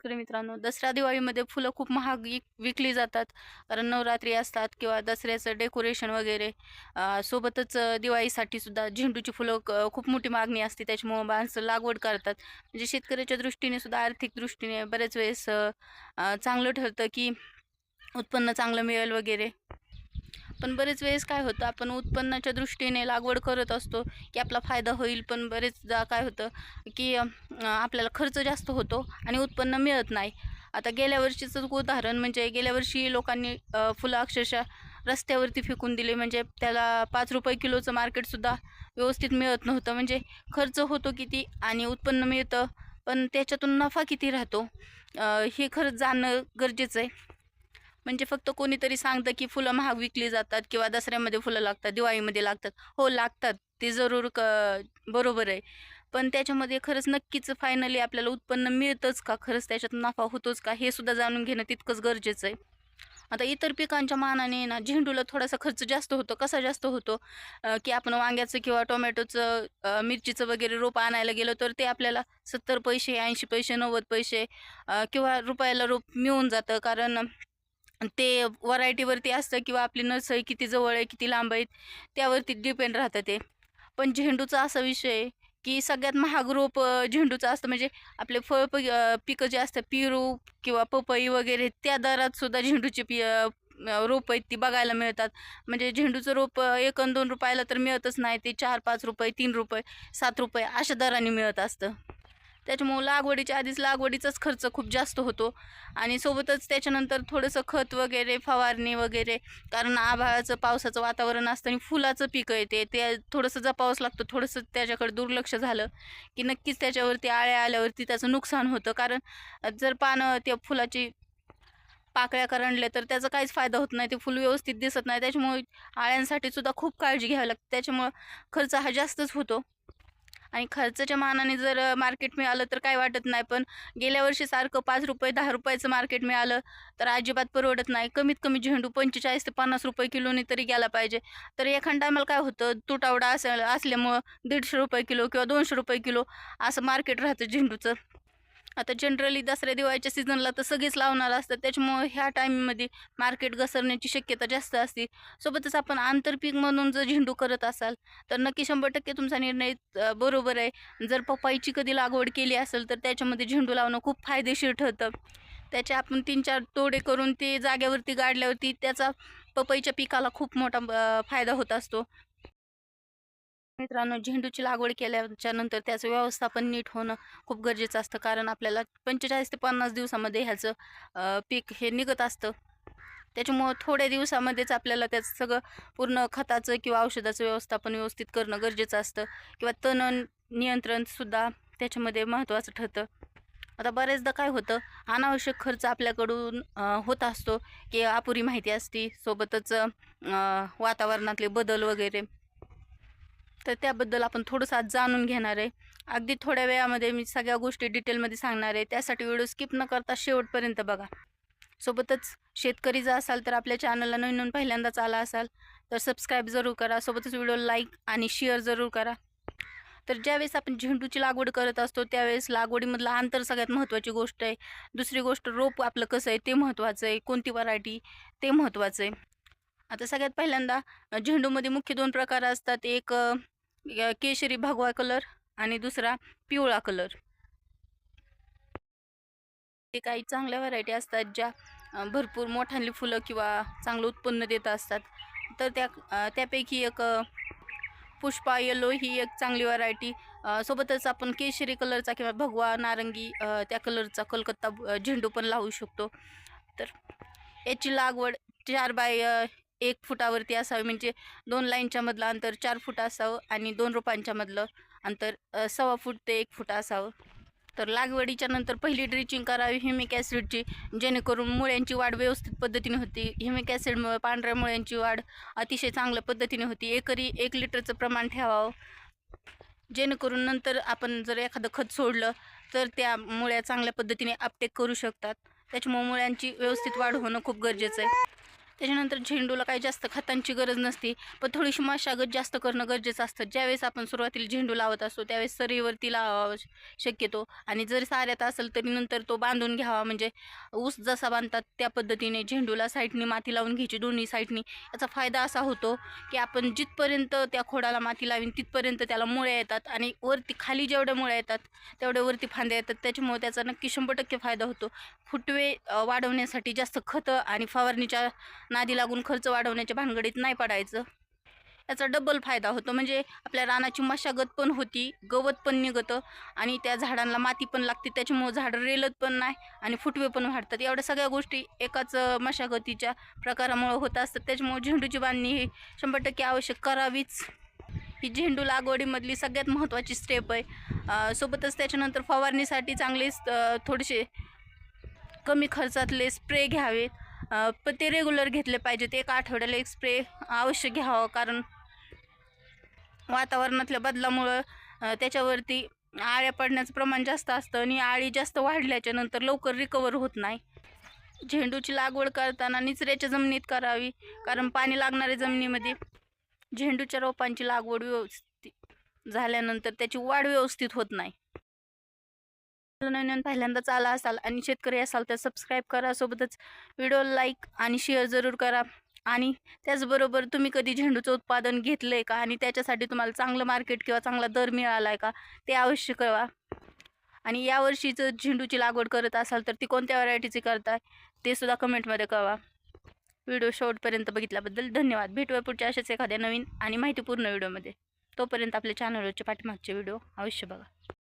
शेतकरी मित्रांनो दसरा दिवाळीमध्ये फुलं खूप महाग विक विकली जातात. कारण नवरात्री असतात किंवा दसऱ्याचं डेकोरेशन वगैरे. सोबतच दिवाळीसाठी सुद्धा झेंडूची फुलं खूप मोठी मागणी असते. त्याच्यामुळं माणसं लागवड करतात. म्हणजे शेतकऱ्याच्या दृष्टीने सुद्धा आर्थिक दृष्टीने बऱ्याच वेळेस चांगलं ठरतं की उत्पन्न चांगलं मिळेल वगैरे. पण बरेच वेळेस काय होतं आपण उत्पन्नाच्या दृष्टीने लागवड करत असतो की आपला फायदा होईल पण बरेचदा काय होतं की आपल्याला खर्च जास्त होतो आणि उत्पन्न मिळत नाही. आता गेल्या वर्षीचं उदाहरण म्हणजे गेल्या वर्षी लोकांनी फुलं अक्षरशः रस्त्यावरती फेकून दिले. म्हणजे त्याला पाच रुपये किलोचं मार्केटसुद्धा व्यवस्थित मिळत नव्हतं. म्हणजे खर्च होतो किती आणि उत्पन्न मिळतं पण त्याच्यातून नफा किती राहतो? हे खरंच जाणं गरजेचं आहे. म्हणजे फक्त कोणीतरी सांगतं की फुलं महाग विकली जातात किंवा दसऱ्यामध्ये फुलं लागतात दिवाळीमध्ये लागतात. हो लागतात. ते जरूर क बरोबर आहे. पण त्याच्यामध्ये खरंच नक्कीच फायनली आपल्याला उत्पन्न मिळतंच का? खरंच त्याच्यात नफा होतोच का? हे सुद्धा जाणून घेणं तितकंच गरजेचं आहे. आता इतर पिकांच्या मानाने ना झेंडूला थोडासा खर्च जास्त होतो. कसा जास्त होतो? की आपण वांग्याचं किंवा टोमॅटोचं मिरचीचं वगैरे रोप आणायला गेलो तर ते आपल्याला सत्तर पैसे ऐंशी पैसे नव्वद पैसे किंवा रुपयाला रोप मिळून जातं. कारण ते व्हरायटीवरती असतं किंवा आपली नर्सरी किती जवळ आहे किती लांब आहेत त्यावरती डिपेंड राहतं ते. पण झेंडूचा असा विषय आहे की सगळ्यात महाग रोप झेंडूचं असतं म्हणजे आपले फळ प पिकं जे असतं पेरू किंवा पपई वगैरे त्या दरात सुद्धा झेंडूची पि रोप आहेत ती बघायला मिळतात. म्हणजे झेंडूचं रोप एक दोन रुपयाला तर मिळतच नाही ते चार पाच रुपये तीन रुपये सात रुपये अशा दराने मिळत असतं. त्याच्यामुळं लागवडीच्या आधीच लागवडीचाच खर्च खूप जास्त होतो. आणि सोबतच त्याच्यानंतर थोडंसं खत वगैरे फवारणी वगैरे कारण आभाळाचं पावसाचं वातावरण असतं आणि फुलाचं पिकं येते. ते थोडंसं जपावंच लागतं. थोडंसं त्याच्याकडे दुर्लक्ष झालं की नक्कीच त्याच्यावरती आळ्या आल्यावरती त्याचं नुकसान होतं. कारण जर पानं त्या फुलाची पाकळ्या करंडल्या तर त्याचा काहीच फायदा होत नाही. ते फुल व्यवस्थित दिसत नाही. त्याच्यामुळे आळ्यांसाठी सुद्धा खूप काळजी घ्यावी लागते. त्याच्यामुळं खर्च हा जास्तच होतो. आणि खर्चाच्या मानाने जर मार्केट मिळालं तर काय वाटत नाही. पण गेल्या वर्षी सारखं पाच रुपये दहा रुपयाचं मार्केट मिळालं तर अजिबात परवडत नाही. कमीत कमी झेंडू पंचेचाळीस ते पन्नास रुपये किलोने तरी गेला पाहिजे. तर एखाद टायमाला काय होतं तुटावडा असेल असल्यामुळं दीडशे रुपये किलो किंवा दोनशे रुपये किलो असं मार्केट राहतं झेंडूचं. आता जनरली दसऱ्या दिवाळीच्या सीझनला तर सगळेच लावणार असतात. त्याच्यामुळं ह्या टाईममध्ये मार्केट घसरण्याची शक्यता जास्त असते. सोबतच आपण आंतरपीक म्हणून जर झेंडू करत असाल तर नक्की शंभर टक्के तुमचा निर्णय बरोबर आहे. जर पपईची कधी लागवड केली असेल तर त्याच्यामध्ये झेंडू लावणं खूप फायदेशीर ठरतं. त्याचे आपण तीन चार तोडे करून ते जाग्यावरती गाडल्यावरती त्याचा पपईच्या पिकाला खूप मोठा फायदा होत असतो. मित्रांनो झेंडूची लागवड केल्याच्यानंतर त्याचं व्यवस्थापन नीट होणं खूप गरजेचं असतं. कारण आपल्याला पंचेचाळीस ते पन्नास दिवसामध्ये ह्याचं पीक हे निघत असतं. त्याच्यामुळं थोड्या दिवसामध्येच आपल्याला त्याचं सगळं पूर्ण खताचं किंवा औषधाचं व्यवस्थापन व्यवस्थित करणं गरजेचं असतं. किंवा तण नियंत्रणसुद्धा त्याच्यामध्ये महत्त्वाचं ठरतं. आता बऱ्याचदा काय होतं अनावश्यक खर्च आपल्याकडून होत असतो की अपुरी माहिती असती सोबतच वातावरणातले बदल वगैरे. तर त्याबद्दल आपण थोडंसं आज जाणून घेणार आहे. अगदी थोड्या वेळामध्ये मी सगळ्या गोष्टी डिटेलमध्ये सांगणार आहे. त्यासाठी व्हिडिओ स्किप न करता शेवटपर्यंत बघा. सोबतच शेतकरी जर असाल तर आपल्या चॅनलला नवीन नवीन पहिल्यांदाच आला असाल तर सबस्क्राईब जरूर करा. सोबतच व्हिडिओ लाईक आणि शेअर जरूर करा. तर ज्यावेळेस आपण झेंडूची लागवड करत असतो त्यावेळेस लागवडीमधलं अंतर सगळ्यात महत्त्वाची गोष्ट आहे. दुसरी गोष्ट रोप आपलं कसं आहे ते महत्त्वाचं आहे. कोणती व्हरायटी ते महत्त्वाचं आहे. आता सगळ्यात पहिल्यांदा झेंडूमध्ये मुख्य दोन प्रकार असतात. एक केशरी भगवा कलर आणि दुसरा पिवळा कलर. ते काही चांगल्या व्हरायटी असतात ज्या भरपूर मोठ्यांनी फुलं किंवा चांगलं उत्पन्न देत असतात. तर त्या त्यापैकी एक पुष्पा येलो ही एक चांगली व्हरायटी. सोबतच आपण केशरी कलरचा किंवा भगवा नारंगी त्या कलरचा कलकत्ता झेंडू पण लावू शकतो. तर याची लागवड चार बाय एक फुटावरती असावी. म्हणजे दोन लाईनच्या मधलं अंतर चार फूट असावं आणि दोन रोपांच्या मधलं अंतर सव्वा फूट ते एक फूट असावं. तर लागवडीच्या नंतर पहिली ड्रिचिंग करावी हिमिक ॲसिडची जेणेकरून मुळ्यांची वाढ व्यवस्थित पद्धतीने होती. हिमिक ॲसिडमुळे पांढऱ्या मुळ्यांची वाढ अतिशय चांगल्या पद्धतीने होती. एकरी एक लिटरचं प्रमाण ठेवावं. जेणेकरून नंतर आपण जर एखादं खत सोडलं तर त्या मुळ्या चांगल्या पद्धतीने अपटेक करू शकतात. त्याच्यामुळे मुळ्यांची व्यवस्थित वाढ होणं खूप गरजेचं आहे. त्याच्यानंतर झेंडूला काही जास्त खतांची गरज नसते. पण थोडीशी मशागत जास्त करणं गरजेचं असतं. ज्यावेळेस आपण सुरुवातीला झेंडू लावत असतो त्यावेळेस सरीवरती लावावं शक्यतो. आणि जर साऱ्यात असेल तरी नंतर तो बांधून घ्यावा. म्हणजे ऊस जसा बांधतात त्या पद्धतीने झेंडूला साईडनी माती लावून घ्यायची दोन्ही साईडनी. याचा फायदा असा होतो की आपण जिथपर्यंत त्या खोडाला माती लावीन तिथपर्यंत त्याला मुळ्या येतात. आणि वरती खाली जेवढ्या मुळ्या येतात तेवढ्या वरती फांद्या येतात. त्याच्यामुळे त्याचा नक्की शंभर टक्के फायदा होतो. फुटवे वाढवण्यासाठी जास्त खतं आणि फवारणीच्या नादी लागून खर्च वाढवण्याच्या भानगडीत नाही पडायचं. याचा डबल फायदा होतो. म्हणजे आपल्या रानाची मशागत पण होती गवत पण निघतं आणि त्या झाडांना माती पण लागते. त्याच्यामुळं झाडं रेलत पण नाही आणि फुटवे पण वाढतात. एवढ्या सगळ्या गोष्टी एकाच मशागतीच्या प्रकारामुळं होत असतात. त्याच्यामुळं झेंडूची बांधणी ही शंभर टक्के आवश्यक करावीच. ही झेंडू लागवडीमधली सगळ्यात महत्त्वाची स्टेप आहे. सोबतच त्याच्यानंतर फवारणीसाठी चांगले थोडेसे कमी खर्चातले स्प्रे घ्यावेत. पण ते रेग्युलर घेतले पाहिजेत एक आठवड्याला एक स्प्रे अवश्य घ्यावं. कारण वातावरणातल्या बदलामुळं त्याच्यावरती आळ्या पडण्याचं प्रमाण जास्त असतं आणि आळी जास्त वाढल्याच्या नंतर लवकर रिकवर होत नाही. झेंडूची लागवड करताना निचऱ्याच्या जमिनीत करावी. कारण पाणी लागणाऱ्या जमिनीमध्ये झेंडूच्या रोपांची लागवड व्यवस्थित झाल्यानंतर त्याची वाढ व्यवस्थित होत नाही. नवीन पहिल्यांदाच आला असाल आणि शेतकरी असाल तर सबस्क्राईब करा. सोबतच व्हिडिओ लाईक आणि शेअर जरूर करा. आणि त्याचबरोबर तुम्ही कधी झेंडूचं उत्पादन घेतलं आहे का? आणि त्याच्यासाठी तुम्हाला चांगलं मार्केट किंवा चांगला दर मिळाला आहे का? ते अवश्य कळवा. आणि यावर्षी जर झेंडूची लागवड करत असाल तर ती कोणत्या व्हरायटीची करताय? ते सुद्धा कमेंटमध्ये कळवा. व्हिडिओ शेवटपर्यंत बघितल्याबद्दल धन्यवाद. भेटूया पुढच्या अशाच एखाद्या नवीन आणि माहितीपूर्ण व्हिडिओमध्ये तोपर्यंत आपल्या चॅनलवरचे पाठीमागचे व्हिडिओ अवश्य बघा.